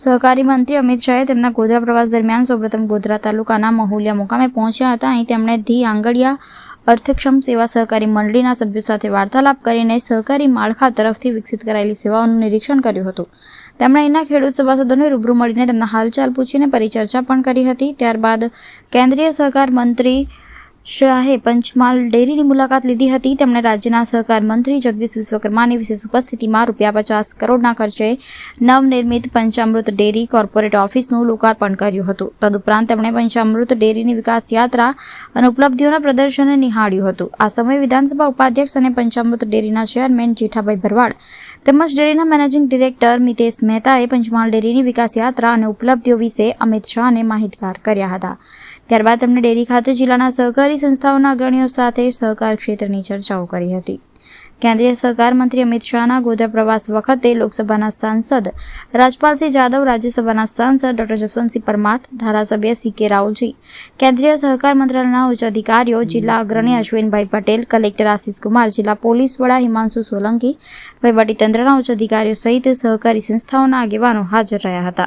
સહકારી મંત્રી અમિત શાહે તેમના ગોધરા પ્રવાસ દરમિયાન સૌપ્રથમ ગોધરા તાલુકાના મહુલિયા મુકામે પહોંચ્યા હતા. અહીં તેમણે ધી આંગડિયા અર્થક્ષમ સેવા સહકારી મંડળીના સભ્યો સાથે વાર્તાલાપ કરીને સહકારી માળખા તરફથી વિકસિત કરાયેલી સેવાઓનું નિરીક્ષણ કર્યું હતું. તેમણે અહીંના ખેડૂત સભાસદોને રૂબરૂ મળીને તેમના હાલચાલ પૂછીને પરિચર્ચા પણ કરી હતી. ત્યારબાદ કેન્દ્રીય સહકાર મંત્રી શાહે પંચમહાલ ડેરીની મુલાકાત લીધી હતી. તેમણે રાજ્યના સહકાર મંત્રી જગદીશ વિશ્વકર્માની વિશેષ ઉપસ્થિતિમાં રૂપિયા પચાસ કરોડના ખર્ચે નવનિર્મિત પંચામૃત ડેરી કોર્પોરેટ ઓફિસનું લોકાર્પણ કર્યું હતું. તદુપરાંત તેમણે પંચામૃત ડેરીની વિકાસ યાત્રા અને ઉપલબ્ધિઓના પ્રદર્શનને નિહાળ્યું હતું. આ સમયે વિધાનસભા ઉપાધ્યક્ષ અને પંચામૃત ડેરીના ચેરમેન જેઠાભાઈ ભરવાડ તેમજ ડેરીના મેનેજિંગ ડિરેક્ટર મિતેશ મહેતાએ પંચમહાલ ડેરીની વિકાસ યાત્રા અને ઉપલબ્ધિઓ વિશે અમિત શાહને માહિતગાર કર્યા હતા. ત્યારબાદ તેમણે ડેરી ખાતે જિલ્લાના સહકારી સંસ્થાઓના અગ્રણીઓ સાથે સહકાર ક્ષેત્રની ચર્ચાઓ કરી હતી. કેન્દ્રીય સહકાર મંત્રી અમિત શાહના ગોધરા પ્રવાસ વખતે લોકસભાના સાંસદ રાજપાલસિંહ જાદવ, રાજ્યસભાના સાંસદ ડોક્ટર જસવંતસિંહ પરમાર, ધારાસભ્ય સી કે રાવલજી કેન્દ્રીય સહકાર મંત્રાલયના ઉચ્ચ અધિકારીઓ, જિલ્લા અગ્રણી અશ્વિનભાઈ પટેલ, કલેક્ટર આશિષ કુમાર જિલ્લા પોલીસ વડા હિમાંશુ સોલંકી, વહીવટીતંત્રના ઉચ્ચ અધિકારીઓ સહિત સહકારી સંસ્થાઓના આગેવાનો હાજર રહ્યા હતા.